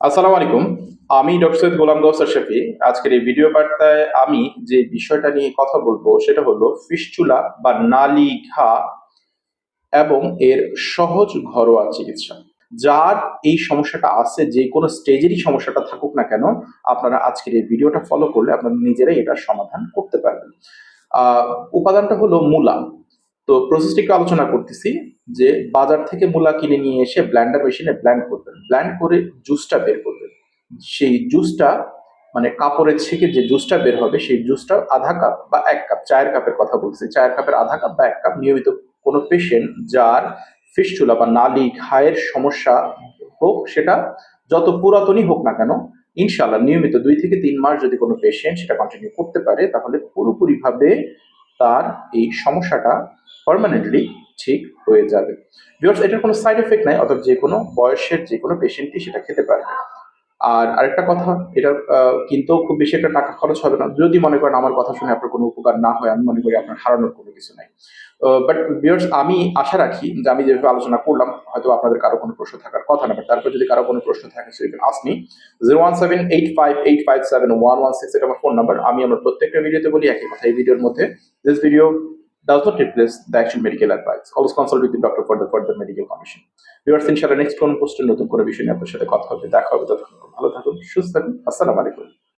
আসসালামু আলাইকুম। আমি ডক্টর সৈয়দ গোলাম গৌসার শফি। আজকের এই ভিডিও বার্তায় আমি যে বিষয়টা নিয়ে কথা বলব সেটা হলো ফিস্চুলা বা নালি ঘা এবং এর সহজ ঘরোয়া চিকিৎসা। যার এই সমস্যাটা আছে, যে কোনো স্টেজেরই সমস্যাটা থাকুক না কেন, আপনারা আজকের এই ভিডিওটা ফলো করলে আপনারা নিজেরাই এটার সমাধান করতে পারবেন। উপাদানটা হলো মূলা। তো প্রসেসটি একটু আলোচনা করতেছি যে বাজার থেকে মূলা কিনে নিয়ে এসে ব্ল্যান্ডার মেশিনে ব্ল্যান্ড করবেন। ব্ল্যান্ড করে জুসটা বের করবেন। সেই জুসটা মানে কাপড়ে ছেঁকে যে জুসটা বের হবে, সেই জুসটা আধা কাপ বা এক কাপ চায়ের কাপের কথা বলছি, চায়ের কাপের আধা কাপ বা এক কাপ নিয়মিত কোনো পেশেন্ট যার ফিস্টুলা বা নালি, ঘায়ের সমস্যা হোক সেটা যত পুরাতনই হোক না কেন ইনশাল্লাহ নিয়মিত দুই থেকে তিন মাস যদি কোনো পেশেন্ট সেটা কন্টিনিউ করতে পারে, তাহলে পুরোপুরিভাবে তার এই সমস্যাটা পারমানেন্টলি ঠিক হয়ে যাবে। বিকজ এটার কোনো সাইড এফেক্ট নাই, অর্থাৎ যে কোনো বয়সের যে কোনো পেশেন্টই সেটা খেতে পারবে। আর আরেকটা কথা এটা আহ, কিনতেও খুব বেশি একটা টাকা খরচ হবে না যদি মনে করেন আমার কথা শুনে আপনার কোনো উপকার না হয় আমি মনে করি আপনার হারানোর কোনো কিছু নাই বাট বিয়ার্স আমি আশা রাখি যে আমি যেভাবে আলোচনা করলাম হয়তো আপনাদের কারও কোনো প্রশ্ন থাকার কথা না বাট তারপর যদি কারও কোনো প্রশ্ন থাকে so me zero one seven eight five eight five seven one one six এটা আমার ফোন নাম্বার আমি আমার প্রত্যেকটা ভিডিওতে বলি একই কথা এই ভিডিওর মধ্যে this video does not replace the actual medical advice. Always consult with the doctor for the further medical condition. Viewers ইনশাআল্লাহ নেক্সট কোন পোস্টের নতুন কোনো বিষয় নিয়ে আপনার সাথে কথা হবে দেখা হবে ততক্ষণ সুস্থ আসসালামু আলাইকুম।